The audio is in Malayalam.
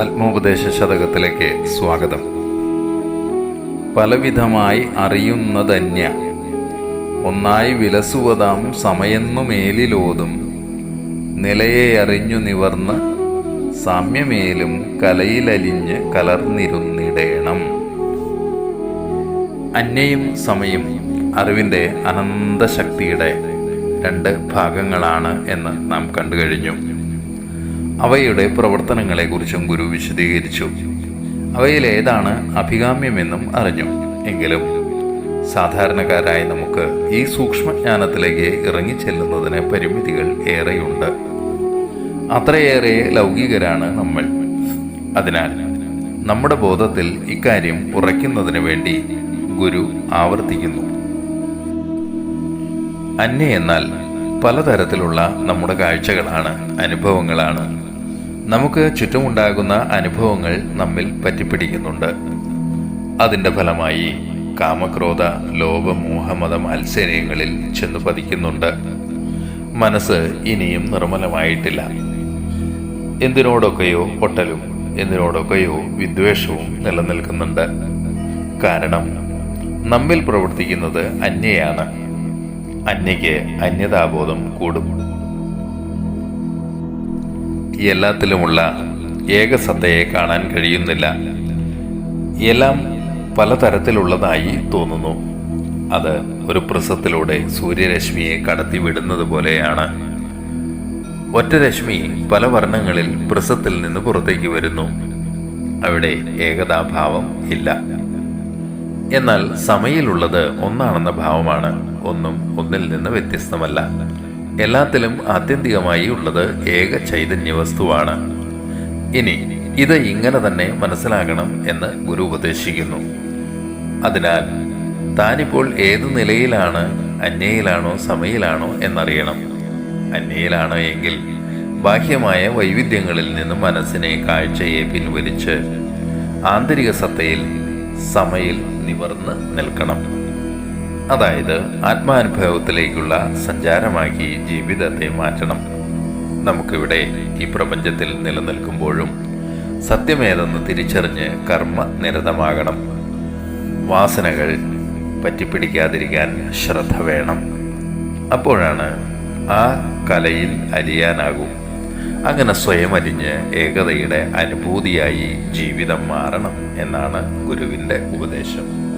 ആത്മോപദേശ ശതകത്തിലേക്ക് സ്വാഗതം. പലവിധമായി അറിയുന്നതന്യ ഒന്നായി വിലസുവതാം സമയെന്നുമേലിലോതും നിലയെ അറിഞ്ഞു നിവർന്ന് സാമ്യമേലും കലയിലലിഞ്ഞ് കലർന്നിരുന്നിടേണം. അന്യയും സമയും അറിവിന്റെ അനന്തശക്തിയുടെ രണ്ട് ഭാഗങ്ങളാണ് എന്ന് നാം കണ്ടു കഴിഞ്ഞു അവയുടെ പ്രവർത്തനങ്ങളെക്കുറിച്ചും ഗുരു വിശദീകരിച്ചു. അവയിൽ ഏതാണ് അഭികാമ്യമെന്നും അറിഞ്ഞു. എങ്കിലും സാധാരണക്കാരായ നമുക്ക് ഈ സൂക്ഷ്മജ്ഞാനത്തിലേക്ക് ഇറങ്ങിച്ചെല്ലുന്നതിന് പരിമിതികൾ ഏറെയുണ്ട്. അത്രയേറെ ലൗകികരാണ് നമ്മൾ. അതിനാൽ നമ്മുടെ ബോധത്തിൽ ഇക്കാര്യം ഉറയ്ക്കുന്നതിന് വേണ്ടി ഗുരു ആവർത്തിക്കുന്നു. അന്യ എന്നാൽ പലതരത്തിലുള്ള നമ്മുടെ കാഴ്ചകളാണ് അനുഭവങ്ങളാണ്. നമുക്ക് ചുറ്റുമുണ്ടാകുന്ന അനുഭവങ്ങൾ നമ്മിൽ പറ്റിപ്പിടിക്കുന്നുണ്ട്. അതിന്റെ ഫലമായി കാമക്രോധ ലോപമോഹമത മത്സര്യങ്ങളിൽ ചെന്ന് പതിക്കുന്നുണ്ട്. മനസ്സ് ഇനിയും നിർമ്മലമായിട്ടില്ല. എന്തിനോടൊക്കെയോ പൊട്ടലും എന്തിനോടൊക്കെയോ വിദ്വേഷവും നിലനിൽക്കുന്നുണ്ട്. കാരണം നമ്മിൽ പ്രവർത്തിക്കുന്നത് അന്യയാണ്. അന്യയ്ക്ക് അന്യതാബോധം കൂടും. എല്ലാത്തിലുമുള്ള ഏകസത്തയെ കാണാൻ കഴിയുന്നില്ല. എല്ലാം പലതരത്തിലുള്ളതായി തോന്നുന്നു. അത് ഒരു പ്രിസത്തിലൂടെ സൂര്യരശ്മിയെ കടത്തി വിടുന്നത് പോലെയാണ്. ഒറ്റ രശ്മി പല വർണങ്ങളിൽ പ്രിസത്തിൽ നിന്ന് പുറത്തേക്ക് വരുന്നു. അവിടെ ഏകതാഭാവം ഇല്ല. എന്നാൽ സമയിലുള്ളത് ഒന്നാണെന്ന ഭാവമാണ്. ഒന്നും ഒന്നിൽ നിന്ന് വ്യത്യസ്തമല്ല. എല്ലാത്തിലും ആത്യന്തികമായി ഉള്ളത് ഏക ചൈതന്യ വസ്തുവാണ് ഇനി ഇത് ഇങ്ങനെ തന്നെ മനസ്സിലാകണം എന്ന് ഗുരു ഉപദേശിക്കുന്നു. അതിനാൽ താനിപ്പോൾ ഏത് നിലയിലാണ് അന്യയിലാണോ സമയിലാണോ എന്നറിയണം. അന്യയിലാണോ എങ്കിൽ ബാഹ്യമായ വൈവിധ്യങ്ങളിൽ നിന്ന് മനസ്സിനെ കാഴ്ചയെ പിൻവലിച്ച് ആന്തരിക സത്തയിൽ സമയിൽ നിവർന്ന് നിൽക്കണം. അതായത് ആത്മാനുഭവത്തിലേക്കുള്ള സഞ്ചാരമാക്കി ജീവിതത്തെ മാറ്റണം. നമുക്കിവിടെ ഈ പ്രപഞ്ചത്തിൽ നിലനിൽക്കുമ്പോഴും സത്യമേതെന്ന് തിരിച്ചറിഞ്ഞ് കർമ്മ നിരതമാകണം. വാസനകൾ പറ്റിപ്പിടിക്കാതിരിക്കാൻ ശ്രദ്ധ വേണം. അപ്പോഴാണ് ആ കലയിൽ അലിയാനാകും. അങ്ങനെ സ്വയം അലിഞ്ഞ് ഏകതയുടെ അനുഭൂതിയായി ജീവിതം മാറണം എന്നാണ് ഗുരുവിന്റെ ഉപദേശം.